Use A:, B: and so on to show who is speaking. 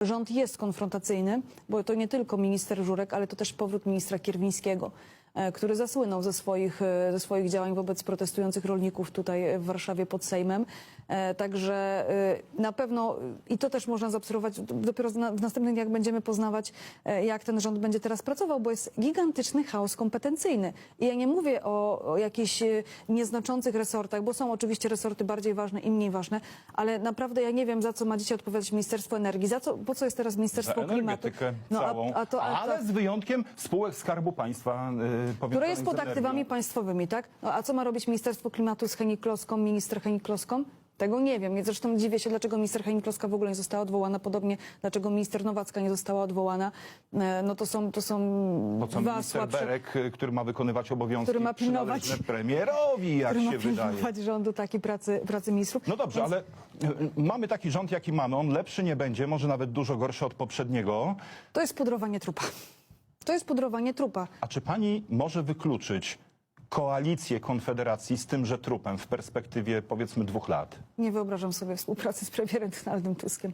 A: Rząd jest konfrontacyjny, bo to nie tylko minister Żurek, ale to też powrót ministra Kierwińskiego, który zasłynął ze swoich, e, ze swoich działań wobec protestujących rolników tutaj w Warszawie pod Sejmem. E, Także e, na pewno, i to też można zaobserwować, dopiero w następnych dniach będziemy poznawać, e, jak ten rząd będzie teraz pracował, bo jest gigantyczny chaos kompetencyjny. I ja nie mówię o, o jakichś e, nieznaczących resortach, bo są oczywiście resorty bardziej ważne i mniej ważne, ale naprawdę ja nie wiem, za co ma dzisiaj odpowiadać Ministerstwo Energii, za co, po co jest teraz Ministerstwo Klimatu. No, a- a to- a
B: ale z wyjątkiem spółek Skarbu Państwa yy,
A: które jest pod aktywami państwowymi, tak? No, a co ma robić Ministerstwo Klimatu z Henikloską, minister Henikloską? Tego nie wiem. Zresztą dziwię się, dlaczego minister Henikloska w ogóle nie została odwołana, podobnie dlaczego minister Nowacka nie została odwołana. E, No to są, to są
B: Po co
A: dwa
B: minister
A: słabsze,
B: Berek, y, który ma wykonywać obowiązki
A: Który ma pilnować-
B: przynależne premierowi, jak
A: który ma
B: się wydaje.
A: pilnować rządu takiej pracy, pracy ministrów.
B: No dobrze,
A: Więc
B: ale y, mamy taki rząd, jaki mamy. On lepszy nie będzie, może nawet dużo gorszy od poprzedniego.
A: To jest pudrowanie trupa. To jest pudrowanie trupa.
B: A czy pani może wykluczyć koalicję Konfederacji z tymże trupem w perspektywie powiedzmy dwóch lat?
A: Nie wyobrażam sobie współpracy z premierem Donaldem Tuskiem.